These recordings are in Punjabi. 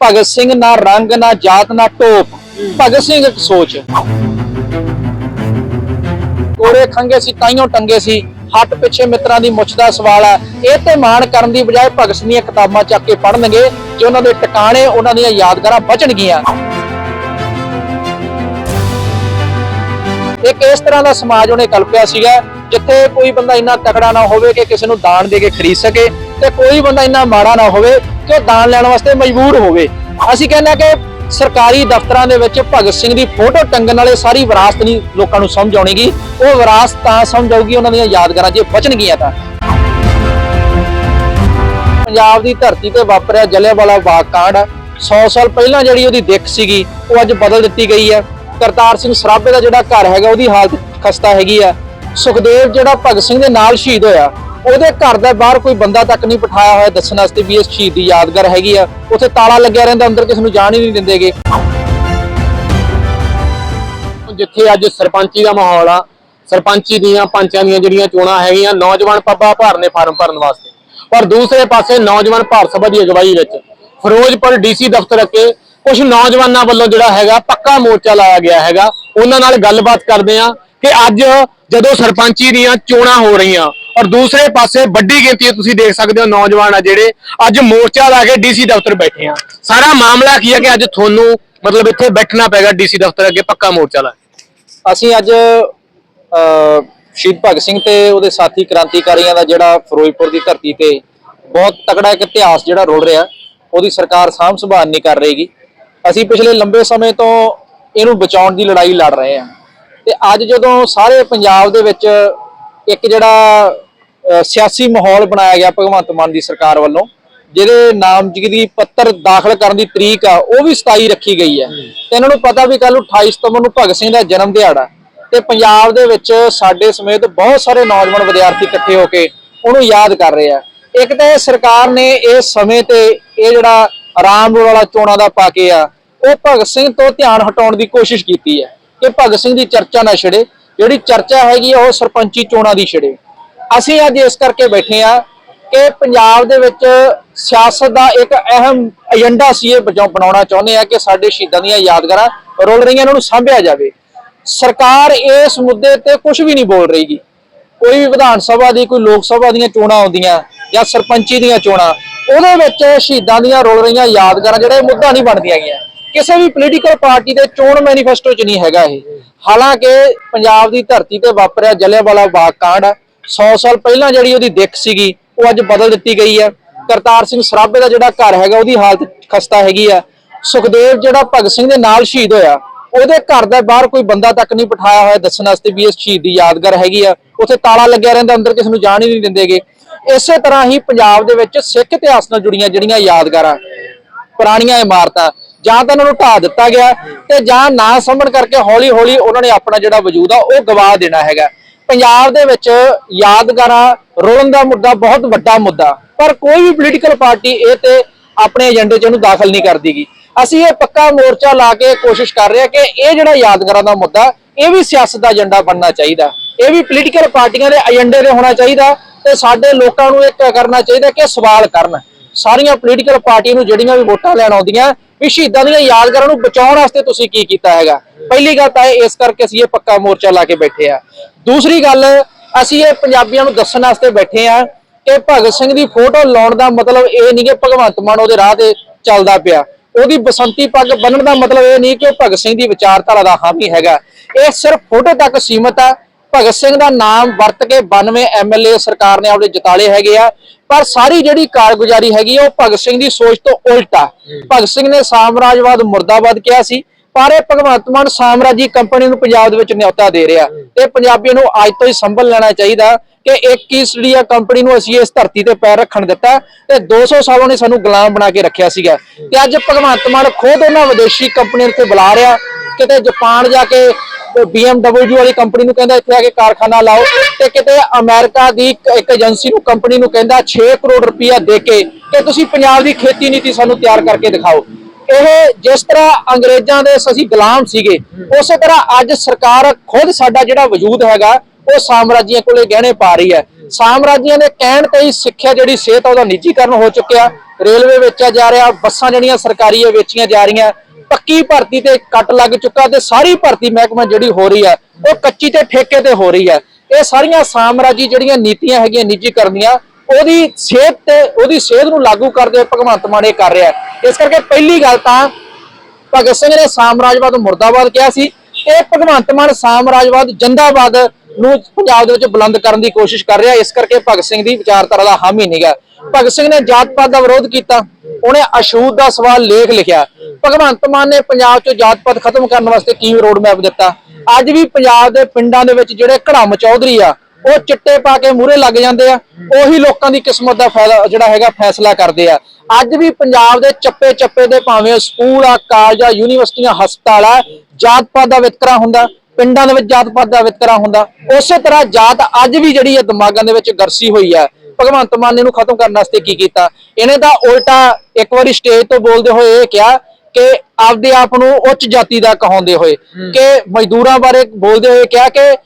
ਭਗਤ ਸਿੰਘ ਨਾ ਰੰਗ, ਨਾ ਜਾਤ, ਨਾ ਟੋਪ। ਭਗਤ ਸਿੰਘ ਇੱਕ ਸੋਚ। ਕੋਰੇ ਖੰਗੇ ਸੀ, ਤਾਈਓ ਟੰਗੇ ਸੀ। ਹੱਟ ਪਿੱਛੇ ਮਿੱਤਰਾਂ ਦੀ ਮੁੱਛ ਦਾ ਸਵਾਲ ਹੈ। ਇਹ ਤੇ ਮਾਣ ਕਰਨ ਦੀ ਬਜਾਏ ਭਗਤ ਸਿੰਘ ਦੀਆਂ ਕਿਤਾਬਾਂ ਚੱਕ ਕੇ ਪੜ੍ਹਨਗੇ, ਜੇ ਉਹਨਾਂ ਦੇ ਟਿਕਾਣੇ ਉਹਨਾਂ ਦੀਆਂ ਯਾਦਗਾਰਾਂ ਬਚਣਗੀਆਂ। ਇੱਕ ਇਸ ਤਰ੍ਹਾਂ ਦਾ ਸਮਾਜ ਉਹਨੇ ਕਲਪਿਆ ਸੀਗਾ, ਜਿੱਥੇ ਕੋਈ ਬੰਦਾ ਇੰਨਾ ਤਕੜਾ ਨਾ ਹੋਵੇ ਕਿ ਕਿਸੇ ਨੂੰ ਦਾਨ ਦੇ ਕੇ ਖਰੀਦ ਸਕੇ ਤੇ ਕੋਈ ਬੰਦਾ ਇੰਨਾ ਮਾੜਾ ਨਾ ਹੋਵੇ ਕਿ ਉਹ ਦਾਨ ਲੈਣ ਵਾਸਤੇ ਮਜਬੂਰ ਹੋਵੇ। ਅਸੀਂ ਕਹਿੰਦੇ ਹਾਂ ਕਿ ਸਰਕਾਰੀ ਦਫ਼ਤਰਾਂ ਦੇ ਵਿੱਚ ਭਗਤ ਸਿੰਘ ਦੀ ਫੋਟੋ ਟੰਗਣ ਵਾਲੇ ਸਾਰੀ ਵਿਰਾਸਤ ਨਹੀਂ ਲੋਕਾਂ ਨੂੰ ਸਮਝ ਆਉਣੀਗੀ ਉਹ ਵਿਰਾਸਤ ਤਾਂ ਸਮਝ ਆਉਗੀ ਉਹਨਾਂ ਦੀਆਂ ਯਾਦਗਾਰਾਂ ਜੇ ਬਚਣਗੀਆਂ ਤਾਂ। ਪੰਜਾਬ ਦੀ ਧਰਤੀ ਤੇ ਵਾਪਰਿਆ ਜਲਿਆਂਵਾਲਾ ਬਾਗ ਕਾਂਡ 100 ਸਾਲ ਪਹਿਲਾਂ ਜਿਹੜੀ ਉਹਦੀ ਦਿੱਖ ਸੀਗੀ, ਉਹ ਅੱਜ ਬਦਲ ਦਿੱਤੀ ਗਈ ਹੈ। ਕਰਤਾਰ ਸਿੰਘ ਸਰਾਭੇ ਦਾ ਜਿਹੜਾ ਘਰ ਹੈਗਾ, ਉਹਦੀ ਹਾਲਤ ਖਸਤਾ ਹੈਗੀ ਆ ਸੁਖਦੇਵ ਜਿਹੜਾ ਭਗਤ ਸਿੰਘ ਦੇ ਨਾਲ ਸ਼ਹੀਦ ਹੋਇਆ ਉਹਦੇ ਘਰ ਦੇ ਬਾਹਰ ਕੋਈ ਬੰਦਾ ਤੱਕ ਨਹੀਂ ਬਿਠਾਇਆ ਹੋਇਆ ਦੱਸਣ ਵਾਸਤੇ ਵੀ ਇਹ ਸ਼ਹੀਦ ਦੀ ਯਾਦਗਾਰ ਹੈਗੀ ਆ। ਉੱਥੇ ਤਾਲਾ ਲੱਗਿਆ ਰਹਿੰਦਾ, ਅੰਦਰ ਕਿਸੇ ਨੂੰ ਜਾਣ ਹੀ ਨਹੀਂ ਦਿੰਦੇਗੇ ਜਿੱਥੇ ਅੱਜ ਸਰਪੰਚੀ ਦਾ ਮਾਹੌਲ ਆ, ਸਰਪੰਚੀ ਦੀਆਂ ਪੰਚਾਂ ਦੀਆਂ ਜਿਹੜੀਆਂ ਚੋਣਾਂ ਹੈਗੀਆਂ, ਨੌਜਵਾਨ ਪੱਬਾ ਭਰਨੇ ਫਾਰਮ ਭਰਨ ਵਾਸਤੇ। ਪਰ ਦੂਸਰੇ ਪਾਸੇ ਨੌਜਵਾਨ ਭਾਰਤ ਸਭਾ ਦੀ ਅਗਵਾਈ ਵਿੱਚ ਫਿਰੋਜ਼ਪੁਰ ਡੀਸੀ ਦਫ਼ਤਰ ਅੱਗੇ ਕੁਝ ਨੌਜਵਾਨਾਂ ਵੱਲੋਂ ਜਿਹੜਾ ਹੈਗਾ ਪੱਕਾ ਮੋਰਚਾ ਲਾਇਆ ਗਿਆ ਹੈਗਾ। ਉਹਨਾਂ ਨਾਲ ਗੱਲਬਾਤ ਕਰਦੇ ਆ ਕਿ ਅੱਜ ਜਦੋਂ ਸਰਪੰਚੀ ਦੀਆਂ ਚੋਣਾਂ ਹੋ ਰਹੀਆਂ ਔਰ ਦੂਸਰੇ ਪਾਸੇ ਵੱਡੀ ਗਿਣਤੀ ਤੁਸੀਂ ਦੇਖ ਸਕਦੇ ਹੋ ਨੌਜਵਾਨ ਆ ਜਿਹੜੇ ਅੱਜ ਮੋਰਚਾ ਲਾ ਕੇ ਡੀਸੀ ਦਫ਼ਤਰ ਬੈਠੇ ਆ। ਸਾਰਾ ਮਾਮਲਾ ਕੀ ਹੈ ਕਿ ਅੱਜ ਤੁਹਾਨੂੰ ਮਤਲਬ ਇੱਥੇ ਬੈਠਣਾ ਪੈਗਾ ਡੀਸੀ ਦਫ਼ਤਰ ਅੱਗੇ ਪੱਕਾ ਮੋਰਚਾ ਲਾ ਕੇ। ਅਸੀਂ ਅੱਜ ਸ਼ਹੀਦ ਭਗਤ ਸਿੰਘ ਤੇ ਉਹਦੇ ਸਾਥੀ ਕ੍ਰਾਂਤੀਕਾਰੀਆਂ ਦਾ ਜਿਹੜਾ ਫਿਰੋਜ਼ਪੁਰ ਦੀ ਧਰਤੀ ਤੇ ਬਹੁਤ ਤਕੜਾ ਇੱਕ ਇਤਿਹਾਸ ਜਿਹੜਾ ਰੁੜ ਰਿਹਾ, ਉਹਦੀ ਸਰਕਾਰ ਸਾਂਭ ਸੰਭਾਲ ਨਹੀਂ ਕਰ ਰਹੀਗੀ। ਅਸੀਂ ਪਿਛਲੇ ਲੰਬੇ ਸਮੇਂ ਤੋਂ ਇਹਨੂੰ ਬਚਾਉਣ ਦੀ ਲੜਾਈ ਲੜ ਰਹੇ ਹਾਂ ਤੇ ਅੱਜ ਜਦੋਂ ਸਾਰੇ ਪੰਜਾਬ ਦੇ ਵਿੱਚ ਇੱਕ ਜਿਹੜਾ ਸਿਆਸੀ ਮਾਹੌਲ ਬਣਾਇਆ ਗਿਆ ਭਗਵੰਤ ਮਾਨ ਦੀ ਸਰਕਾਰ ਵੱਲੋਂ, ਜਿਹਦੇ ਨਾਮਜ਼ਦਗੀ ਪੱਤਰ ਦਾਖਲ ਕਰਨ ਦੀ ਤਰੀਕ ਆ, ਉਹ ਵੀ 27 ਰੱਖੀ ਗਈ ਹੈ। ਤੇ ਇਹਨਾਂ ਨੂੰ ਪਤਾ ਵੀ ਕੱਲ ਨੂੰ 28 ਸਤੰਬਰ ਨੂੰ ਭਗਤ ਸਿੰਘ ਦਾ ਜਨਮ ਦਿਹਾੜਾ ਤੇ ਪੰਜਾਬ ਦੇ ਵਿੱਚ ਸਾਡੇ ਸਮੇਤ ਬਹੁਤ ਸਾਰੇ ਨੌਜਵਾਨ ਵਿਦਿਆਰਥੀ ਇਕੱਠੇ ਹੋ ਕੇ ਉਹਨੂੰ ਯਾਦ ਕਰ ਰਹੇ ਆ। ਇੱਕ ਤਾਂ ਇਹ ਸਰਕਾਰ ਨੇ ਇਸ ਸਮੇਂ ਤੇ ਇਹ ਜਿਹੜਾ ਆਰਾਮ ਵਾਲਾ ਚੋਣਾਂ ਦਾ ਪਾ ਕੇ ਆ, ਉਹ ਭਗਤ ਸਿੰਘ ਤੋਂ ਧਿਆਨ ਹਟਾਉਣ ਦੀ ਕੋਸ਼ਿਸ਼ ਕੀਤੀ ਹੈ ਕਿ ਭਗਤ ਸਿੰਘ ਦੀ ਚਰਚਾ ਨਾ ਛਿੜੇ। ਜਿਹੜੀ ਚਰਚਾ ਹੈਗੀ ਆ, ਉਹ ਸਰਪੰਚੀ ਚੋਣਾਂ ਦੀ ਛਿੜੇ। ਅਸੀਂ ਅੱਜ ਇਸ ਕਰਕੇ ਬੈਠੇ ਆ ਕਿ ਪੰਜਾਬ ਦੇ ਵਿੱਚ ਸਿਆਸਤ ਦਾ ਇੱਕ ਅਹਿਮ ਏਜੰਡਾ ਸੀ ਇਹ ਬਚਾਉ, ਬਣਾਉਣਾ ਚਾਹੁੰਦੇ ਆ ਕਿ ਸਾਡੇ ਸ਼ਹੀਦਾਂ ਦੀਆਂ ਯਾਦਗਾਰਾਂ ਰੁਲ ਰਹੀਆਂ ਇਹਨਾਂ ਨੂੰ ਸਾਂਭਿਆ ਜਾਵੇ। ਸਰਕਾਰ ਇਸ ਮੁੱਦੇ ਤੇ ਕੁਝ ਵੀ ਨਹੀਂ ਬੋਲ ਰਹੀਗੀ। ਕੋਈ ਵੀ ਵਿਧਾਨ ਸਭਾ ਦੀ, ਕੋਈ ਲੋਕ ਸਭਾ ਦੀਆਂ ਚੋਣਾਂ ਆਉਂਦੀਆਂ ਜਾਂ ਸਰਪੰਚੀ ਦੀਆਂ ਚੋਣਾਂ, ਉਹਦੇ ਵਿੱਚ ਸ਼ਹੀਦਾਂ ਦੀਆਂ ਰੁਲ ਰਹੀਆਂ ਯਾਦਗਾਰਾਂ ਜਿਹੜਾ ਇਹ ਮੁੱਦਾ ਨਹੀਂ ਬਣਦੀਆਂ ਗਿਆ ਕਿਸੇ ਵੀ ਪੋਲੀਟੀਕਲ ਪਾਰਟੀ ਦੇ ਚੋਣ ਮੈਨੀਫੈਸਟੋ 'ਚ ਨਹੀਂ ਹੈਗਾ ਇਹ। ਹਾਲਾਂਕਿ ਪੰਜਾਬ ਦੀ ਧਰਤੀ ਤੇ ਵਾਪਰਿਆ ਜਲਿਆਂਵਾਲਾ ਬਾਗ ਕਾਂਡ 100 ਸਾਲ ਪਹਿਲਾਂ ਜਿਹੜੀ ਉਹਦੀ ਦਿੱਖ ਸੀਗੀ, ਉਹ ਅੱਜ ਬਦਲ ਦਿੱਤੀ ਗਈ ਹੈ। ਕਰਤਾਰ ਸਿੰਘ ਸਰਾਭੇ ਦਾ ਜਿਹੜਾ ਘਰ ਹੈਗਾ, ਉਹਦੀ ਹਾਲਤ ਖਸਤਾ ਹੈਗੀ ਆ। ਸੁਖਦੇਵ ਜਿਹੜਾ ਭਗਤ ਸਿੰਘ ਦੇ ਨਾਲ ਸ਼ਹੀਦ ਹੋਇਆ, ਉਹਦੇ ਘਰ ਦੇ ਬਾਹਰ ਕੋਈ ਬੰਦਾ ਤੱਕ ਨਹੀਂ ਬਿਠਾਇਆ ਹੋਇਆ ਦੱਸਣ ਵਾਸਤੇ ਵੀ ਇਸ ਸ਼ਹੀਦ ਦੀ ਯਾਦਗਾਰ ਹੈਗੀ ਆ। ਉੱਥੇ ਤਾਲਾ ਲੱਗਿਆ ਰਹਿੰਦਾ, ਅੰਦਰ ਕਿਸੇ ਨੂੰ ਜਾਣ ਹੀ ਨਹੀਂ ਦਿੰਦੇਗੇ। ਇਸੇ ਤਰ੍ਹਾਂ ਹੀ ਪੰਜਾਬ ਦੇ ਵਿੱਚ ਸਿੱਖ ਇਤਿਹਾਸ ਨਾਲ ਜੁੜੀਆਂ ਜਿਹੜੀਆਂ ਯਾਦਗਾਰਾਂ, ਪੁਰਾਣੀਆਂ ਇਮਾਰਤਾਂ, ਜਾਂ ਤਾਂ ਉਹਨਾਂ ਨੂੰ ਢਾ ਦਿੱਤਾ ਗਿਆ ਤੇ ਜਾਂ ਨਾ ਸਮਝਣ ਕਰਕੇ ਹੌਲੀ ਹੌਲੀ ਉਹਨਾਂ ਨੇ ਆਪਣਾ ਜਿਹੜਾ ਵਜੂਦ ਆ, ਉਹ ਗਵਾ ਦੇਣਾ ਹੈਗਾ। ਪੰਜਾਬ ਦੇ ਵਿੱਚ ਯਾਦਗਾਰਾਂ ਰੋਲਣ ਦਾ ਮੁੱਦਾ ਬਹੁਤ ਵੱਡਾ ਮੁੱਦਾ। ਪਰ ਕੋਈ ਵੀ ਪੋਲੀਟੀਕਲ ਪਾਰਟੀ ਇਹ ਤੇ ਆਪਣੇ ਏਜੰਡੇ 'ਚ ਇਹਨੂੰ ਦਾਖਲ ਨਹੀਂ ਕਰਦੀਗੀ ਅਸੀਂ ਇਹ ਪੱਕਾ ਮੋਰਚਾ ਲਾ ਕੇ ਕੋਸ਼ਿਸ਼ ਕਰ ਰਹੇ ਹਾਂ ਕਿ ਇਹ ਜਿਹੜਾ ਯਾਦਗਾਰਾਂ ਦਾ ਮੁੱਦਾ, ਇਹ ਵੀ ਸਿਆਸਤ ਦਾ ਏਜੰਡਾ ਬਣਨਾ ਚਾਹੀਦਾ। ਇਹ ਵੀ ਪੋਲੀਟੀਕਲ ਪਾਰਟੀਆਂ ਦੇ ਏਜੰਡੇ ਦੇ ਹੋਣਾ ਚਾਹੀਦਾ ਤੇ ਸਾਡੇ ਲੋਕਾਂ ਨੂੰ ਇਹ ਕਰਨਾ ਚਾਹੀਦਾ ਕਿ ਸਵਾਲ ਕਰਨ। ਸਾਰੀਆਂ ਪੋਲੀਟੀਕਲ ਪਾਰਟੀਆਂ ਨੂੰ ਜਿਹੜੀਆਂ ਵੀ ਵੋਟਾਂ ਲੈਣ ਆਉਂਦੀਆਂ ਵੀ ਸ਼ਹੀਦਾਂ ਦੀਆਂ ਯਾਦਗਾਰਾਂ ਨੂੰ ਬਚਾਉਣ ਵਾਸਤੇ ਤੁਸੀਂ ਕੀ ਕੀਤਾ ਹੈਗਾ? ਪਹਿਲੀ ਗੱਲ ਤਾਂ ਇਹ ਇਸ ਕਰਕੇ ਅਸੀਂ ਇਹ ਪੱਕਾ ਮੋਰਚਾ ਲਾ ਕੇ ਬੈਠੇ ਆ। ਦੂਸਰੀ ਗੱਲ, ਅਸੀਂ ਇਹ ਪੰਜਾਬੀਆਂ ਨੂੰ ਦੱਸਣ ਵਾਸਤੇ ਬੈਠੇ ਆ ਕਿ ਭਗਤ ਸਿੰਘ ਦੀ ਫੋਟੋ ਲਾਉਣ ਦਾ ਮਤਲਬ ਇਹ ਨਹੀਂ ਕਿ ਭਗਵੰਤ ਮਾਨ ਉਹਦੇ ਰਾਹ ਤੇ ਚੱਲਦਾ ਪਿਆ। ਉਹਦੀ ਬਸੰਤੀ ਪੱਗ ਬੰਨਣ ਦਾ ਮਤਲਬ ਇਹ ਨਹੀਂ ਕਿ ਉਹ ਭਗਤ ਸਿੰਘ ਦੀ ਵਿਚਾਰਧਾਰਾ ਦਾ ਹਾਮੀ ਹੈਗਾ। ਇਹ ਸਿਰਫ ਫੋਟੋ ਤੱਕ ਸੀਮਤ ਆ ਭਗਤ ਸਿੰਘ ਦਾ ਨਾਮ ਵਰਤ ਕੇ 92 ਐਮਐਲਏ ਸਰਕਾਰ ਨੇ ਆਪਣੇ ਜਿਤਾਲੇ ਹੈਗੇ ਆ। ਪਰ ਸਾਰੀ ਜਿਹੜੀ ਕਾਰਗੁਜ਼ਾਰੀ ਹੈਗੀ ਉਹ ਭਗਤ ਸਿੰਘ ਦੀ ਸੋਚ ਤੋਂ ਉਲਟ। ਆ ਭਗਤ ਸਿੰਘ ਨੇ ਸਾਮਰਾਜਵਾਦ ਮੁਰਦਾਬਾਦ ਕਿਹਾ ਸੀ ਪਰ ਇਹ ਭਗਵੰਤ ਮਾਨ ਸਾਮਰਾਜੀ ਕੰਪਨੀ ਨੂੰ ਪੰਜਾਬ ਦੇ ਵਿੱਚ ਨਿਯੋਤਾ ਦੇ ਰਿਹਾ। ਤੇ ਪੰਜਾਬੀਆਂ ਨੂੰ ਅੱਜ ਤੋਂ ਹੀ ਸੰਭਲ ਲੈਣਾ ਚਾਹੀਦਾ ਕਿ ਇੱਕ ਈਸਟ ਇੰਡੀਆ ਕੰਪਨੀ ਨੂੰ ਅਸੀਂ ਇਸ ਧਰਤੀ ਤੇ ਪੈਰ ਰੱਖਣ ਦਿੱਤਾ ਤੇ 200 ਸਾਲਾਂ ਨੇ ਸਾਨੂੰ ਗੁਲਾਮ ਬਣਾ ਕੇ ਰੱਖਿਆ ਸੀਗਾ। ਤੇ ਅੱਜ ਭਗਵੰਤ ਮਾਨ ਖੁਦ ਉਹਨਾਂ ਵਿਦੇਸ਼ੀ ਕੰਪਨੀਆਂ ਤੇ ਬੁਲਾ ਰਿਹਾ। ਕਿਤੇ ਜਾਪਾਨ ਜਾ ਕੇ BMW ਵਾਲੀ ਕੰਪਨੀ ਨੂੰ ਕਹਿੰਦਾ ਇੱਥੇ ਆ ਕੇ ਕਾਰਖਾਨਾ ਲਾਓ ਤੇ ਕਿਤੇ ਅਮਰੀਕਾ ਦੀ ਇੱਕ- ਏਜੰਸੀ ਨੂੰ ਕੰਪਨੀ ਨੂੰ ਕਹਿੰਦਾ 6 ਕਰੋੜ ਰੁਪਇਆ ਦੇ ਕੇ ਕਿ ਤੁਸੀਂ ਪੰਜਾਬ ਦੀ ਖੇਤੀ ਨੀਤੀ ਸਾਨੂੰ ਤਿਆਰ ਕਰਕੇ ਦਿਖਾਓ। ਇਹ ਜਿਸ ਤਰ੍ਹਾਂ ਅੰਗਰੇਜ਼ਾਂ ਦੇ ਅਸੀਂ ਗੁਲਾਮ ਸੀਗੇ, ਉਸੇ ਤਰ੍ਹਾਂ ਅੱਜ ਸਰਕਾਰ ਖੁਦ ਸਾਡਾ ਜਿਹੜਾ ਵਜੂਦ ਹੈਗਾ, ਉਹ ਸਾਮਰਾਜੀਆਂ ਕੋਲੇ ਗਹਿਣੇ ਪਾ ਰਹੀ ਹੈ। ਸਾਮਰਾਜੀਆਂ ਦੇ ਕਹਿਣ ਤੇ ਹੀ ਸਿੱਖਿਆ ਜਿਹੜੀ ਸਿਹਤ ਆ ਉਹਦਾ ਨਿੱਜੀਕਰਨ ਹੋ ਚੁੱਕਿਆ। ਰੇਲਵੇ ਵੇਚਿਆ ਜਾ ਰਿਹਾ, ਬੱਸਾਂ ਜਿਹੜੀਆਂ ਸਰਕਾਰੀ ਵੇਚੀਆਂ ਜਾ ਰਹੀਆਂ ਪੱਕੀ ਭਰਤੀ ਤੇ ਕੱਟ ਲੱਗ ਚੁੱਕਾ ਤੇ ਸਾਰੀ ਭਰਤੀ ਮਹਿਕਮਾ ਜਿਹੜੀ ਹੋ ਰਹੀ ਹੈ ਉਹ ਕੱਚੀ ਤੇ ਠੇਕੇ ਤੇ ਹੋ ਰਹੀ ਹੈ ਇਹ ਸਾਰੀਆਂ ਸਾਮਰਾਜੀ ਜਿਹੜੀਆਂ ਨੀਤੀਆਂ ਹੈਗੀਆਂ ਨਿੱਜੀਕਰਨ ਦੀਆਂ, ਉਹਦੀ ਸਿਹਤ ਤੇ ਉਹਦੀ ਸਿਹਤ ਨੂੰ ਲਾਗੂ ਕਰਦੇ ਹੋਏ ਭਗਵੰਤ ਮਾਨ ਇਹ ਕਰ ਰਿਹਾ। ਇਸ ਕਰਕੇ ਪਹਿਲੀ ਗੱਲ ਤਾਂ ਭਗਤ ਸਿੰਘ ਨੇ ਸਾਮਰਾਜਵਾਦ ਮੁਰਦਾਬਾਦ ਕਿਹਾ ਸੀ। ਇਹ ਭਗਵੰਤ ਮਾਨ ਸਾਮਰਾਜਵਾਦ ਜਿੰਦਾਬਾਦ ਨੂੰ ਪੰਜਾਬ ਦੇ ਵਿੱਚ ਬੁਲੰਦ ਕਰਨ ਦੀ ਕੋਸ਼ਿਸ਼ ਕਰ ਰਿਹਾ। ਇਸ ਕਰਕੇ ਭਗਤ ਸਿੰਘ ਦੀ ਵਿਚਾਰਧਾਰਾ ਦਾ ਹਾਮੀ ਨਹੀਂਗਾ ਭਗਤ ਸਿੰਘ ਨੇ ਜਾਤ ਪਾਤ ਦਾ ਵਿਰੋਧ ਕੀਤਾ। ਉਹਨੇ ਅਸ਼ੂਦ ਦਾ ਸਵਾਲ ਲੇਖ ਲਿਖਿਆ। ਭਗਵੰਤ ਮਾਨ ਨੇ ਪੰਜਾਬ 'ਚੋਂ ਜਾਤ ਪਾਤ ਖਤਮ ਕਰਨ ਵਾਸਤੇ ਕੀ ਰੋਡ ਮੈਪ ਦਿੱਤਾ? ਅੱਜ ਵੀ ਪੰਜਾਬ ਦੇ ਪਿੰਡਾਂ ਦੇ ਵਿੱਚ ਜਿਹੜੇ ਘੜਮ ਚੌਧਰੀ ਆ, ਉਹ ਚਿੱਟੇ ਪਾ ਕੇ ਮੂਹਰੇ ਲੱਗ ਜਾਂਦੇ ਆ, ਉਹੀ ਲੋਕਾਂ ਦੀ ਕਿਸਮਤ ਦਾ ਫਾਇਦਾ ਜਿਹੜਾ ਹੈਗਾ ਫੈਸਲਾ ਕਰਦੇ ਆ। ਅੱਜ ਵੀ ਪੰਜਾਬ ਦੇ ਚੱਪੇ ਚੱਪੇ ਦੇ ਭਾਵੇਂ ਸਕੂਲ ਆ, ਕਾਲਜ ਆ, ਯੂਨੀਵਰਸਿਟੀਆਂ, ਹਸਪਤਾਲ ਆ, ਜਾਤ ਪਾਤ ਦਾ ਵਿਤਕਰਾ ਹੁੰਦਾ, ਪਿੰਡਾਂ ਦੇ ਵਿੱਚ ਜਾਤ ਪਾਤ ਦਾ ਵਿਤਕਰਾ ਹੁੰਦਾ, ਉਸੇ ਤਰ੍ਹਾਂ ਜਾਤ ਅੱਜ ਵੀ ਜਿਹੜੀ ਹੈ ਦਿਮਾਗਾਂ ਦੇ ਵਿੱਚ ਗਰਸੀ ਹੋਈ ਆ। ਭਗਵੰਤ ਮਾਨ ਨੇ ਇਹਨੂੰ ਖਤਮ ਕਰਨ ਵਾਸਤੇ ਕੀ ਕੀਤਾ? ਇਹਨੇ ਤਾਂ ਉਲਟਾ ਇੱਕ ਵਾਰੀ ਸਟੇਜ ਤੋਂ ਬੋਲਦੇ ਹੋਏ ਇਹ ਕਿਹਾ ਕਿ ਆਪਦੇ ਆਪ ਨੂੰ ਉੱਚ ਜਾਤੀ ਦਾ ਕਹਾਉਂਦੇ ਹੋਏ ਕਿ ਮਜ਼ਦੂਰਾਂ ਬਾਰੇ ਬੋਲਦੇ ਹੋਏ ਕਿਹਾ ਕਿ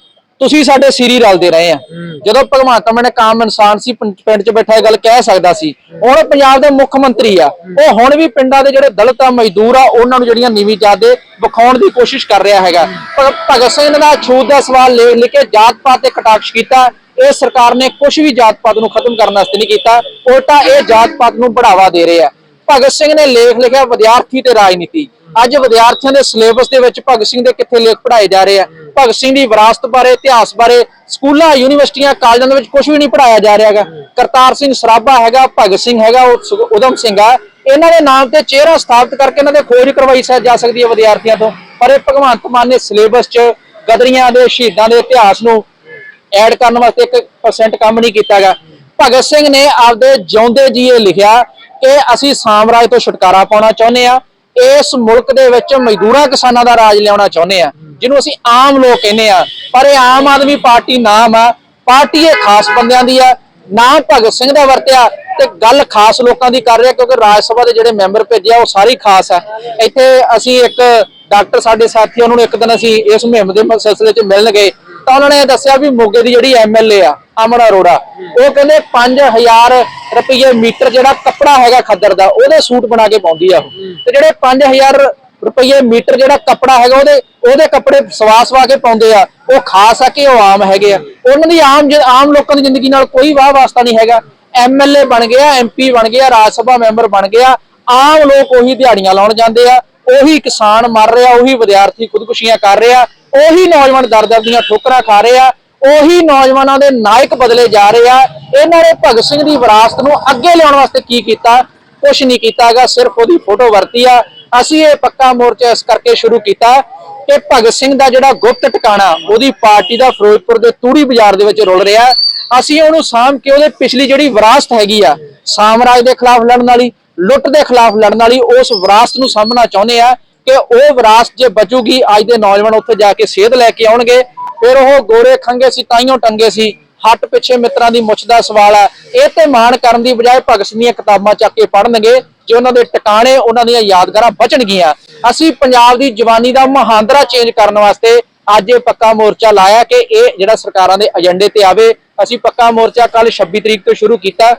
ਤੁਸੀਂ ਸਾਡੇ ਸਿਰੀ ਰਲਦੇ ਰਹੇ ਆ। ਜਦੋਂ ਭਗਵੰਤ ਮਾਨ ਇੱਕ ਆਮ ਇਨਸਾਨ ਸੀ ਪਿੰਡ 'ਚ ਬੈਠਾ ਇਹ ਗੱਲ ਕਹਿ ਸਕਦਾ ਸੀ। ਹੁਣ ਪੰਜਾਬ ਦੇ ਮੁੱਖ ਮੰਤਰੀ ਆ। ਉਹ ਹੁਣ ਵੀ ਪਿੰਡਾਂ ਦੇ ਜਿਹੜੇ ਦਲਿਤ ਆ ਮਜ਼ਦੂਰ ਆ ਉਹਨਾਂ ਨੂੰ ਜਿਹੜੀਆਂ ਨੀਵੀਂ ਜਾਤ ਦੇ ਵਿਖਾਉਣ ਦੀ ਕੋਸ਼ਿਸ਼ ਕਰ ਰਿਹਾ ਹੈਗਾ। ਭਗ- ਭਗਤ ਸਿੰਘ ਦਾ ਛੂਤ ਦਾ ਸਵਾਲ ਲੈ ਕੇ ਜਾਤ ਪਾਤ ਤੇ ਕਟਾਕਸ਼ ਕੀਤਾ। ਇਹ ਸਰਕਾਰ ਨੇ ਕੁਝ ਵੀ ਜਾਤ ਪਾਤ ਨੂੰ ਖਤਮ ਕਰਨ ਵਾਸਤੇ ਨਹੀਂ ਕੀਤਾ। ਉਲਟਾ ਇਹ ਜਾਤ ਪਾਤ ਨੂੰ ਬੜਾਵਾ ਦੇ ਰਹੇ ਆ। ਭਗਤ ਸਿੰਘ ਨੇ ਲੇਖ ਲਿਖਿਆ, ਵਿਦਿਆਰਥੀ ਤੇ ਰਾਜਨੀਤੀ। ਅੱਜ ਵਿਦਿਆਰਥੀਆਂ ਦੇ ਸਿਲੇਬਸ ਦੇ ਵਿੱਚ ਭਗਤ ਸਿੰਘ ਦੇ ਕਿੱਥੇ ਲੇਖ ਪੜ੍ਹਾਏ ਜਾ ਰਹੇ ਆ? ਭਗਤ ਸਿੰਘ ਦੀ ਵਿਰਾਸਤ ਬਾਰੇ, ਇਤਿਹਾਸ ਬਾਰੇ, ਸਕੂਲਾਂ, ਯੂਨੀਵਰਸਿਟੀਆਂ, ਕਾਲਜਾਂ ਦੇ ਵਿੱਚ ਕੁਝ ਵੀ ਨਹੀਂ ਪੜ੍ਹਾਇਆ ਜਾ ਰਿਹਾ ਹੈਗਾ। ਕਰਤਾਰ ਸਿੰਘ ਸਰਾਭਾ ਹੈਗਾ, ਭਗਤ ਸਿੰਘ ਹੈਗਾ, ਉਹ ਸੁ- ਉਦਮ ਸਿੰਘ ਆ। ਇਹਨਾਂ ਦੇ ਨਾਮ ਤੇ ਚਿਹਰਾ ਸਥਾਪਿਤ ਕਰਕੇ ਇਹਨਾਂ ਦੇ ਖੋਜ ਕਰਵਾਈ ਜਾ ਸਕਦੀ ਹੈ ਵਿਦਿਆਰਥੀਆਂ ਤੋਂ। ਪਰ ਇਹ ਭਗਵੰਤ ਮਾਨ ਨੇ ਸਿਲੇਬਸ 'ਚ ਗਦਰੀਆਂ ਦੇ, ਸ਼ਹੀਦਾਂ ਦੇ ਇਤਿਹਾਸ ਨੂੰ ਐਡ ਕਰਨ ਵਾਸਤੇ 1% ਕੰਮ ਨਹੀਂ ਕੀਤਾਗਾ ਭਗਤ ਸਿੰਘ ਨੇ ਆਪਦੇ ਜਿਉਂਦੇ ਜੀ ਇਹ ਲਿਖਿਆ ਕਿ ਅਸੀਂ ਸਾਮਰਾਜ ਤੋਂ ਛੁਟਕਾਰਾ ਪਾਉਣਾ ਚਾਹੁੰਦੇ ਆ ਇਸ ਮੁਲਕ ਦੇ ਵਿੱਚ ਮਜ਼ਦੂਰਾਂ ਕਿਸਾਨਾਂ ਦਾ ਰਾਜ ਲਿਆਉਣਾ ਚਾਹੁੰਦੇ ਆ ਜਿਹਨੂੰ ਅਸੀਂ ਆਮ ਲੋਕ ਕਹਿੰਦੇ ਆ ਪਰ ਇਹ ਆਮ ਆਦਮੀ ਪਾਰਟੀ ਨਾਮ ਆ, ਪਾਰਟੀ ਇਹ ਖਾਸ ਬੰਦਿਆਂ ਦੀ ਆ, ਨਾ ਭਗਤ ਸਿੰਘ ਦਾ ਵਰਤਿਆ ਤੇ ਗੱਲ ਖਾਸ ਲੋਕਾਂ ਦੀ ਕਰ ਰਿਹਾ, ਕਿਉਂਕਿ ਰਾਜ ਸਭਾ ਦੇ ਜਿਹੜੇ ਮੈਂਬਰ ਭੇਜਿਆ, ਉਹ ਸਾਰੇ ਖਾਸ ਆ। ਇੱਥੇ ਅਸੀਂ ਇੱਕ ਡਾਕਟਰ ਸਾਡੇ ਸਾਥੀ ਉਹਨਾਂ ਨੂੰ ਇੱਕ ਦਿਨ ਅਸੀਂ ਇਸ ਮੁਹਿੰਮ ਦੇ ਸਿਲਸਿਲੇ 'ਚ ਮਿਲਣ ਗਏ ਤਾਂ ਉਹਨਾਂ ਨੇ ਦੱਸਿਆ ਵੀ ਮੋਗੇ ਦੀ ਜਿਹੜੀ ਐਮਐਲਏ ਆ, ਅਮਨ ਅਰੋੜਾ, ਉਹ ਕਹਿੰਦੇ 5000 ਰੁਪਏ ਮੀਟਰ ਜਿਹੜਾ ਕੱਪੜਾ ਹੈਗਾ ਖੱਦਰ ਦਾ, ਉਹਦੇ ਸੂਟ ਬਣਾ ਕੇ ਪਾਉਂਦੀ ਆ ਉਹ। ਤੇ ਜਿਹੜੇ 5000 ਰੁਪਏ ਮੀਟਰ ਜਿਹੜਾ ਕੱਪੜਾ ਹੈਗਾ, ਉਹਦੇ ਉਹਦੇ ਕੱਪੜੇ ਸਵਾ ਸਵਾ ਕੇ ਪਾਉਂਦੇ ਆ, ਉਹ ਖਾਸ ਆ ਕਿ ਉਹ ਆਮ ਹੈਗੇ ਆ। ਉਹਨਾਂ ਦੀ ਆਮ ਜ- ਆਮ ਲੋਕਾਂ ਦੀ ਜ਼ਿੰਦਗੀ ਨਾਲ ਕੋਈ ਵਾਹ ਵਾਸਤਾ ਨਹੀਂ ਹੈਗਾ। ਐਮਐਲਏ ਬਣ ਗਿਆ ਐਮਪੀ ਬਣ ਗਿਆ, ਰਾਜ ਸਭਾ ਮੈਂਬਰ ਬਣ ਗਿਆ ਆਮ ਲੋਕ ਉਹੀ ਦਿਹਾੜੀਆਂ ਲਾਉਣ ਜਾਂਦੇ ਆ, ਉਹੀ ਕਿਸਾਨ ਮਰ ਰਿਹਾ, ਉਹੀ ਵਿਦਿਆਰਥੀ ਖੁਦਕੁਸ਼ੀਆਂ ਕਰ ਰਿਹਾ, ਉਹੀ ਨੌਜਵਾਨ ਦਰ ਦੀਆਂ ਠੋਕਰਾਂ ਖਾ ਰਹੇ ਆ, ਉਹੀ ਨੌਜਵਾਨਾਂ ਦੇ ਨਾਇਕ ਬਦਲੇ ਜਾ ਰਹੇ ਆ। ਇਹਨਾਂ ਨੇ ਭਗਤ ਸਿੰਘ ਦੀ ਵਿਰਾਸਤ ਨੂੰ ਅੱਗੇ ਲਿਆਉਣ ਵਾਸਤੇ ਕੀ ਕੀਤਾ? ਕੁਛ ਨਹੀਂ ਕੀਤਾਗਾ ਸਿਰਫ ਉਹਦੀ ਫੋਟੋ ਵਰਤੀ ਆ। ਅਸੀਂ ਇਹ ਪੱਕਾ ਮੋਰਚਾ ਇਸ ਕਰਕੇ ਸ਼ੁਰੂ ਕੀਤਾ ਕਿ ਭਗਤ ਸਿੰਘ ਦਾ ਜਿਹੜਾ ਗੁਪਤ ਟਿਕਾਣਾ, ਉਹਦੀ ਪਾਰਟੀ ਦਾ ਫਿਰੋਜ਼ਪੁਰ ਦੇ ਤੂੜੀ ਬਾਜ਼ਾਰ ਦੇ ਵਿੱਚ ਰੁਲ ਰਿਹਾ। ਅਸੀਂ ਉਹਨੂੰ ਸਾਂਭ ਕੇ ਉਹਦੇ ਪਿਛਲੀ ਜਿਹੜੀ ਵਿਰਾਸਤ ਹੈਗੀ ਆ, ਸਾਮਰਾਜ ਦੇ ਖਿਲਾਫ ਲੜਨ ਵਾਲੀ ਲੁੱਟ ਦੇ ਖਿਲਾਫ ਲੜਨ ਵਾਲੀ ਉਸ ਵਿਰਾਸਤ ਨੂੰ ਸਾਂਭਣਾ ਚਾਹੁੰਦੇ ਆ ਕਿ ਉਹ ਵਿਰਾਸਤ ਜੇ ਬਚੂਗੀ, ਅੱਜ ਦੇ ਨੌਜਵਾਨ ਉੱਥੇ ਜਾ ਕੇ ਸੇਧ ਲੈ ਕੇ ਆਉਣਗੇ। ਫਿਰ ਉਹ ਗੋਰੇ ਖੰਗੇ ਸੀ, ਤਾਈਓ ਟੰਗੇ ਸੀ। ਹੱਟ ਪਿੱਛੇ ਮਿੱਤਰਾਂ ਦੀ ਮੁੱਛ ਦਾ ਸਵਾਲ ਆ। ਇਹ ਤੇ ਮਾਣ ਕਰਨ ਦੀ ਬਜਾਏ ਭਗਤ ਸਿੰਘ ਦੀਆਂ ਕਿਤਾਬਾਂ ਚੱਕ ਕੇ ਪੜ੍ਹਨਗੇ, ਜੇ ਉਹਨਾਂ ਦੇ ਟਿਕਾਣੇ, ਉਹਨਾਂ ਦੀਆਂ ਯਾਦਗਾਰਾਂ ਬਚਣਗੀਆਂ। ਅਸੀਂ ਪੰਜਾਬ ਦੀ ਜਵਾਨੀ ਦਾ ਮਹਾਂਦਰਾ ਚੇਂਜ ਕਰਨ ਵਾਸਤੇ ਅੱਜ ਇਹ ਪੱਕਾ ਮੋਰਚਾ ਲਾਇਆ ਕਿ ਇਹ ਜਿਹੜਾ ਸਰਕਾਰਾਂ ਦੇ ਏਜੰਡੇ ਤੇ ਆਵੇ, ਅਸੀਂ ਪੱਕਾ ਮੋਰਚਾ ਕੱਲ 26 ਤਰੀਕ ਤੋਂ ਸ਼ੁਰੂ ਕੀਤਾ।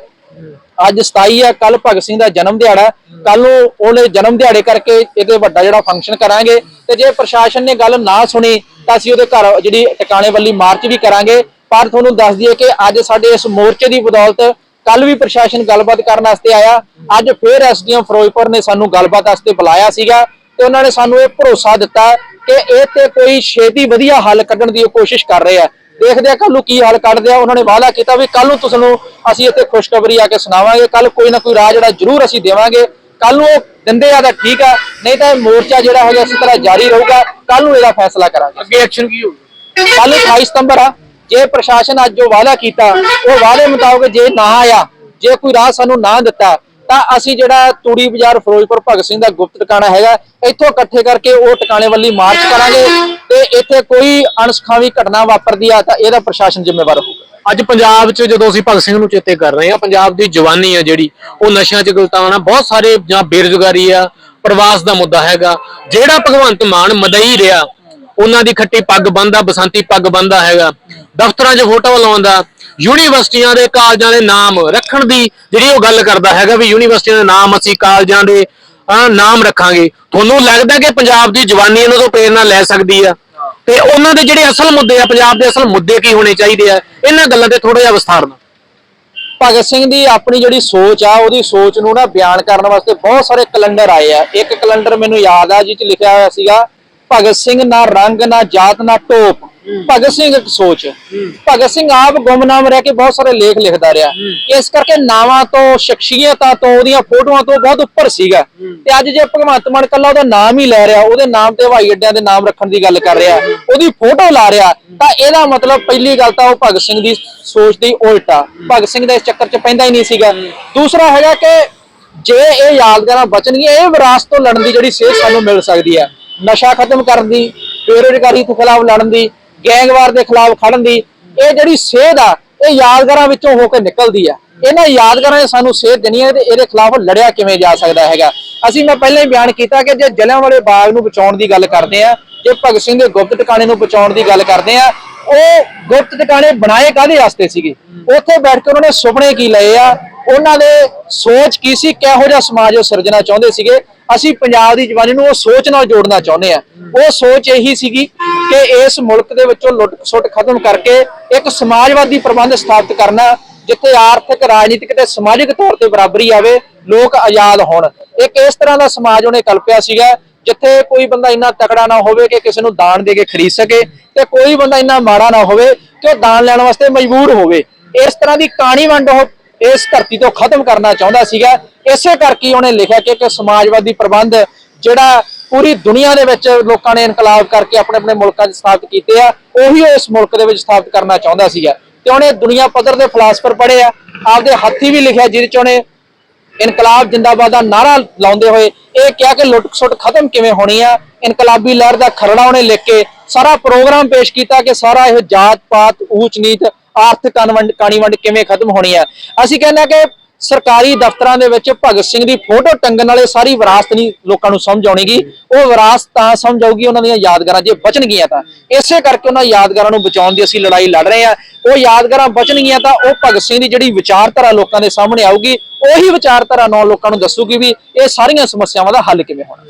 ਅੱਜ 27 ਆ ਕੱਲ ਭਗਤ ਸਿੰਘ ਦਾ ਜਨਮ ਦਿਹਾੜਾ। ਕੱਲ ਨੂੰ ਉਹਨੇ ਜਨਮ ਦਿਹਾੜੇ ਕਰਕੇ ਇਹਦੇ ਵੱਡਾ ਜਿਹੜਾ ਫੰਕਸ਼ਨ ਕਰਾਂਗੇ। ਤੇ ਜੇ ਪ੍ਰਸ਼ਾਸਨ ਨੇ ਗੱਲ ਨਾ ਸੁਣੀ, ਤਾਂ ਅਸੀਂ ਉਹਦੇ ਘਰ ਜਿਹੜੀ ਟਿਕਾਣੇ ਵੱਲੀ ਮਾਰਚ ਵੀ ਕਰਾਂਗੇ। ਪਰ ਤੁਹਾਨੂੰ ਦੱਸ ਦਈਏ ਕਿ ਅੱਜ ਸਾਡੇ ਇਸ ਮੋਰਚੇ ਦੀ ਬਦੌਲਤ ਕੱਲ ਵੀ ਪ੍ਰਸ਼ਾਸਨ ਗੱਲਬਾਤ ਕਰਨ ਵਾਸਤੇ ਆਇਆ। ਅੱਜ ਫੇਰ ਐਸਡੀਐਮ ਫਿਰੋਜ਼ਪੁਰ ਨੇ ਸਾਨੂੰ ਗੱਲਬਾਤ ਵਾਸਤੇ ਬੁਲਾਇਆ ਸੀਗਾ ਤੇ ਉਹਨਾਂ ਨੇ ਸਾਨੂੰ ਇਹ ਭਰੋਸਾ ਦਿੱਤਾ ਕਿ ਇਹ ਤੇ ਕੋਈ ਛੇਤੀ ਵਧੀਆ ਹੱਲ ਕੱਢਣ ਦੀ ਕੋਸ਼ਿਸ਼ ਕਰ ਰਹੇ ਆ। ਦੇਖਦੇ ਆ ਕੱਲ ਨੂੰ ਕੀ ਹੱਲ ਕੱਢਦੇ ਆ ਉਹਨਾਂ ਨੇ ਵਾਅਦਾ ਕੀਤਾ ਵੀ ਕੱਲ ਨੂੰ ਤੁਹਾਨੂੰ ਅਸੀਂ ਇੱਥੇ ਖੁਸ਼ਖਬਰੀ ਆ ਕੇ ਸੁਣਾਵਾਂਗੇ ਕੱਲ ਕੋਈ ਨਾ ਕੋਈ ਰਾਹ ਜਿਹੜਾ ਜ਼ਰੂਰ ਅਸੀਂ ਦੇਵਾਂਗੇ। ਕੱਲ ਨੂੰ ਉਹ ਦਿੰਦੇ ਆ ਤਾਂ ਠੀਕ ਆ ਨਹੀਂ ਤਾਂ ਇਹ ਮੋਰਚਾ ਜਿਹੜਾ ਹੈਗਾ ਇਸੇ ਤਰ੍ਹਾਂ ਜਾਰੀ ਰਹੂਗਾ ਕੱਲ ਨੂੰ ਇਹਦਾ ਫੈਸਲਾ ਕਰਾਂਗੇ। ਅੱਗੇ ਐਕਸ਼ਨ ਕੀ ਹੋਊਗਾ ਕੱਲ ਨੂੰ 28 ਸਤੰਬਰ ਆ ਜੇ ਪ੍ਰਸ਼ਾਸਨ ਅੱਜ ਜੋ ਵਾਅਦਾ ਕੀਤਾ ਉਹ ਵਾਅਦੇ ਮੁਤਾਬਕ ਜੇ ਨਾ ਆਇਆ ਜੇ ਕੋਈ ਰਾਹ ਸਾਨੂੰ ਨਾ ਦਿੱਤਾ ਤਾਂ ਅਸੀਂ ਜਿਹੜਾ ਤੂੜੀ ਬਾਜ਼ਾਰ ਫਿਰੋਜ਼ਪੁਰ ਭਗਤ ਸਿੰਘ ਦਾ ਗੁਪਤ ਟਿਕਾਣਾ ਹੈਗਾ, ਇੱਥੋਂ ਇਕੱਠੇ ਕਰਕੇ ਉਹ ਟਿਕਾਣੇ ਵੱਲੀ ਮਾਰਚ ਕਰਾਂਗੇ ਤੇ ਇੱਥੇ ਕੋਈ ਅਣਸਖਾਵੀ ਘਟਨਾ ਵਾਪਰਦੀ ਆ ਤਾਂ ਇਹਦਾ ਪ੍ਰਸ਼ਾਸਨ ਜ਼ਿੰਮੇਵਾਰ ਹੋਊਗਾ। ਅੱਜ ਪੰਜਾਬ 'ਚ ਜਦੋਂ ਅਸੀਂ ਭਗਤ ਸਿੰਘ ਨੂੰ ਚੇਤੇ ਕਰ ਰਹੇ ਹਾਂ, ਪੰਜਾਬ ਦੀ ਜਵਾਨੀ ਆ ਜਿਹੜੀ, ਉਹ ਨਸ਼ਿਆਂ 'ਚ ਗਲਤਾਨਾ ਬਹੁਤ ਸਾਰੇ ਜਾਂ ਬੇਰੁਜ਼ਗਾਰੀ ਆ, ਪ੍ਰਵਾਸ ਦਾ ਮੁੱਦਾ ਹੈਗਾ। ਜਿਹੜਾ ਭਗਵੰਤ ਮਾਨ ਮਦਈ ਰਿਹਾ, ਉਹਨਾਂ ਦੀ ਖੱਟੀ ਪੱਗ ਬੰਦਾ ਬਸੰਤੀ ਪੱਗ ਬੰਦਾ ਹੈਗਾ। ਦਫ਼ਤਰਾਂ 'ਚ ਫੋਟੋ ਲਾਉਂਦਾ ਯੂਨੀਵਰਸਿਟੀਆਂ ਦੇ ਕਾਲਜਾਂ ਦੇ ਨਾਮ ਰੱਖਣ ਦੀ ਜਿਹੜੀ ਉਹ ਗੱਲ ਕਰਦਾ ਹੈਗਾ ਵੀ ਯੂਨੀਵਰਸਿਟੀਆਂ ਦੇ ਨਾਮ ਅਸੀਂ ਕਾਲਜਾਂ ਦੇ ਨਾਮ ਰੱਖਾਂਗੇ। ਤੁਹਾਨੂੰ ਲੱਗਦਾ ਕਿ ਪੰਜਾਬ ਦੀ ਜਵਾਨੀ ਇਹਨਾਂ ਤੋਂ ਪ੍ਰੇਰਣਾ ਲੈ ਸਕਦੀ ਆ? ਤੇ ਉਹਨਾਂ ਦੇ ਜਿਹੜੇ ਅਸਲ ਮੁੱਦੇ ਆ, ਪੰਜਾਬ ਦੇ ਅਸਲ ਮੁੱਦੇ ਕੀ ਹੋਣੇ ਚਾਹੀਦੇ ਆ? ਇਹਨਾਂ ਗੱਲਾਂ ਤੇ ਥੋੜਾ ਜਿਹਾ ਵਿਸਥਾਰ ਨਾਲ। ਭਗਤ ਸਿੰਘ ਦੀ ਆਪਣੀ ਜਿਹੜੀ ਸੋਚ ਆ, ਉਹਦੀ ਸੋਚ ਨੂੰ ਨਾ ਬਿਆਨ ਕਰਨ ਵਾਸਤੇ ਬਹੁਤ ਸਾਰੇ ਕੈਲੰਡਰ ਆਏ ਆ। ਇੱਕ ਕੈਲੰਡਰ ਮੈਨੂੰ ਯਾਦ ਆ ਜਿਹ ਚ ਲਿਖਿਆ ਹੋਇਆ ਸੀਗਾ, ਭਗਤ ਸਿੰਘ ਨਾ ਰੰਗ, ਨਾ ਜਾਤ, ਨਾ ਟੋਪ। ਭਗਤ ਸਿੰਘ ਇੱਕ ਸੋਚ। ਭਗਤ ਸਿੰਘ ਆਪ ਗੁੰਮਨਾਮ ਰਹਿ ਕੇ ਬਹੁਤ ਸਾਰੇ ਲੇਖ ਲਿਖਦਾ ਰਿਹਾ। ਇਸ ਕਰਕੇ ਨਾਵਾਂ ਤੋਂ, ਸ਼ਖਸੀਅਤਾਂ ਤੋਂ, ਉਹਦੀਆਂ ਫੋਟੋਆਂ ਤੋਂ ਬਹੁਤ ਉੱਪਰ ਸੀਗਾ। ਤੇ ਅੱਜ ਜੇ ਭਗਵੰਤ ਮਾਨ ਕੱਲਾ ਉਹਦਾ ਨਾਮ ਹੀ ਲੈ ਰਿਹਾ, ਉਹਦੇ ਨਾਮ ਤੇ ਹਵਾਈ ਅੱਡਿਆਂ ਦੇ ਨਾਮ ਰੱਖਣ ਦੀ ਗੱਲ ਕਰ ਰਿਹਾ, ਉਹਦੀ ਫੋਟੋ ਲਾ ਰਿਹਾ, ਤਾਂ ਇਹਦਾ ਮਤਲਬ ਪਹਿਲੀ ਗੱਲ ਤਾਂ ਉਹ ਭਗਤ ਸਿੰਘ ਦੀ ਸੋਚ ਦੀ ਉਲਟਾ। ਭਗਤ ਸਿੰਘ ਦਾ ਇਸ ਚੱਕਰ 'ਚ ਪੈਂਦਾ ਹੀ ਨਹੀਂ ਸੀਗਾ। ਦੂਸਰਾ ਹੈਗਾ ਕਿ ਜੇ ਇਹ ਯਾਦਗਾਰਾਂ ਬਚਣਗੀਆਂ, ਇਹ ਵਿਰਾਸਤ ਤੋਂ ਲੜਨ ਦੀ ਜਿਹੜੀ ਸੇਧ ਸਾਨੂੰ ਮਿਲ ਸਕਦੀ ਹੈ। ਨਸ਼ਾ ਖਤਮ ਕਰਨ ਦੀ, ਬੇਰੁਜ਼ਗਾਰੀ ਦੇ ਖਿਲਾਫ ਲੜਨ ਦੀ ਗੈਂਗਵਾਰ ਦੇ ਖਿਲਾਫ ਖੜਨ ਦੀ, ਇਹ ਜਿਹੜੀ ਸੇਧ ਆ, ਇਹ ਯਾਦਗਾਰਾਂ ਵਿੱਚੋਂ ਹੋ ਕੇ ਨਿਕਲਦੀ ਆ। ਇਹਨਾਂ ਯਾਦਗਾਰਾਂ ਨੇ ਸਾਨੂੰ ਸੇਧ ਦੇਣੀ ਹੈ ਤੇ ਇਹਦੇ ਖਿਲਾਫ ਲੜਿਆ ਕਿਵੇਂ ਜਾ ਸਕਦਾ ਹੈਗਾ। ਅਸੀਂ ਮੈਂ ਪਹਿਲਾਂ ਹੀ ਬਿਆਨ ਕੀਤਾ ਕਿ ਜੇ ਜਲਿਆਂਵਾਲੇ ਬਾਗ ਨੂੰ ਬਚਾਉਣ ਦੀ ਗੱਲ ਕਰਦੇ ਆ, ਜੇ ਭਗਤ ਸਿੰਘ ਦੇ ਗੁਪਤ ਟਿਕਾਣੇ ਨੂੰ ਬਚਾਉਣ ਦੀ ਗੱਲ ਕਰਦੇ ਆ, ਉਹ ਗੁਪਤ ਟਿਕਾਣੇ ਬਣਾਏ ਕਾਹਦੇ ਵਾਸਤੇ ਸੀਗੇ? ਉੱਥੇ ਬੈਠ ਕੇ ਉਹਨਾਂ ਨੇ ਸੁਪਨੇ ਕੀ ਲਏ ਆ? ਉਹਨਾਂ ਦੇ ਸੋਚ ਕੀ ਸੀ? ਕਿਹੋ ਜਿਹਾ ਸਮਾਜ ਉਹ ਸਿਰਜਣਾ ਚਾਹੁੰਦੇ ਸੀਗੇ? ਅਸੀਂ ਪੰਜਾਬ ਦੀ ਜਵਾਨੀ ਨੂੰ ਉਹ ਸੋਚ ਨਾਲ ਜੋੜਨਾ ਚਾਹੁੰਦੇ ਆ ਉਹ ਸੋਚ ਇਹੀ ਸੀਗੀ ਕਿ ਇਸ ਮੁਲਕ ਦੇ ਵਿੱਚੋਂ ਲੁੱਟ ਸੁੱਟ ਖਤਮ ਕਰਕੇ ਇੱਕ ਸਮਾਜਵਾਦੀ ਪ੍ਰਬੰਧ ਸਥਾਪਿਤ ਕਰਨਾ, ਜਿੱਥੇ ਆਰਥਿਕ, ਰਾਜਨੀਤਿਕ ਤੇ ਸਮਾਜਿਕ ਤੌਰ ਤੇ ਬਰਾਬਰੀ ਆਵੇ, ਲੋਕ ਆਜ਼ਾਦ ਹੋਣ। ਇੱਕ ਇਸ ਤਰ੍ਹਾਂ ਦਾ ਸਮਾਜ ਉਹਨੇ ਕਲਪਿਆ ਸੀਗਾ, ਜਿੱਥੇ ਕੋਈ ਬੰਦਾ ਇੰਨਾ ਤਕੜਾ ਨਾ ਹੋਵੇ ਕਿ ਕਿਸੇ ਨੂੰ ਦਾਨ ਦੇ ਕੇ ਖਰੀਦ ਸਕੇ ਤੇ ਕੋਈ ਬੰਦਾ ਇੰਨਾ ਮਾੜਾ ਨਾ ਹੋਵੇ ਕਿ ਉਹ ਦਾਨ ਲੈਣ ਵਾਸਤੇ ਮਜਬੂਰ ਹੋਵੇ। ਇਸ ਤਰ੍ਹਾਂ ਦੀ ਕਾਣੀ ਵੰਡ ਉਹ ਇਸ ਧਰਤੀ ਤੋਂ ਖਤਮ ਕਰਨਾ ਚਾਹੁੰਦਾ ਸੀਗਾ। ਇਸੇ ਕਰਕੇ ਉਹਨੇ ਲਿਖਿਆ ਕਿ ਇੱਕ ਸਮਾਜਵਾਦੀ ਪ੍ਰਬੰਧ ਜਿਹੜਾ ਪੂਰੀ ਦੁਨੀਆ ਦੇ ਵਿੱਚ ਲੋਕਾਂ ਨੇ ਇਨਕਲਾਬ ਕਰਕੇ ਆਪਣੇ ਆਪਣੇ ਮੁਲਕਾਂ 'ਚ ਸਥਾਪਿਤ ਕੀਤੇ ਆ, ਉਹੀ ਉਹ ਇਸ ਮੁਲਕ ਦੇ ਵਿੱਚ ਸਥਾਪਿਤ ਕਰਨਾ ਚਾਹੁੰਦਾ ਸੀਗਾ। ਤੇ ਉਹਨੇ ਦੁਨੀਆ ਪੱਧਰ ਦੇ ਫਿਲਾਸਫਰ ਪੜ੍ਹੇ ਆ, ਆਪਦੇ ਹੱਥੀ ਵੀ ਲਿਖਿਆ ਜਿਹਦੇ 'ਚ ਉਹਨੇ ਇਨਕਲਾਬ ਜਿੰਦਾਬਾਦ ਦਾ ਨਾਰਾ ਲਾਉਂਦੇ ਹੋਏ ਇਹ ਕਿਹਾ ਕਿ ਲੁੱਟ ਸੁੱਟ ਖਤਮ ਕਿਵੇਂ ਹੋਣੀ ਆ? ਇਨਕਲਾਬੀ ਲਹਿਰ ਦਾ ਖਰੜਾ ਉਹਨੇ ਲਿਖ ਕੇ ਸਾਰਾ ਪ੍ਰੋਗਰਾਮ ਪੇਸ਼ ਕੀਤਾ ਕਿ ਸਾਰਾ ਇਹ ਜਾਤ ਪਾਤ ਊਚ ਨੀਚ ਆਰਥਿਕ ਅਨਵੰਡ ਕਾਣੀ ਕਿਵੇਂ ਖਤਮ ਹੋਣੀ ਹੈ? ਅਸੀਂ ਕਹਿੰਦੇ ਆ ਕਿ ਸਰਕਾਰੀ ਦਫ਼ਤਰਾਂ ਦੇ ਵਿੱਚ ਭਗਤ ਸਿੰਘ ਦੀ ਫੋਟੋ ਟੰਗਣ ਵਾਲੇ ਸਾਰੀ ਵਿਰਾਸਤ ਨਹੀਂ ਲੋਕਾਂ ਨੂੰ ਸਮਝ ਆਉਣੀਗੀ। ਉਹ ਵਿਰਾਸਤ ਤਾਂ ਸਮਝ ਆਊਗੀ, ਉਹਨਾਂ ਦੀਆਂ ਯਾਦਗਾਰਾਂ ਜੇ ਬਚਣਗੀਆਂ ਤਾਂ। ਇਸੇ ਕਰਕੇ ਉਹਨਾਂ ਯਾਦਗਾਰਾਂ ਨੂੰ ਬਚਾਉਣ ਦੀ ਅਸੀਂ ਲੜਾਈ ਲੜ ਰਹੇ ਹਾਂ। ਉਹ ਯਾਦਗਾਰਾਂ ਬਚਣਗੀਆਂ ਤਾਂ ਉਹ ਭਗਤ ਸਿੰਘ ਦੀ ਜਿਹੜੀ ਵਿਚਾਰਧਾਰਾ ਲੋਕਾਂ ਦੇ ਸਾਹਮਣੇ ਆਊਗੀ, ਉਹੀ ਵਿਚਾਰਧਾਰਾ ਨੌ ਲੋਕਾਂ ਨੂੰ ਦੱਸੂਗੀ ਵੀ ਇਹ ਸਾਰੀਆਂ ਸਮੱਸਿਆਵਾਂ ਦਾ ਹੱਲ ਕਿਵੇਂ ਹੋਣਾ।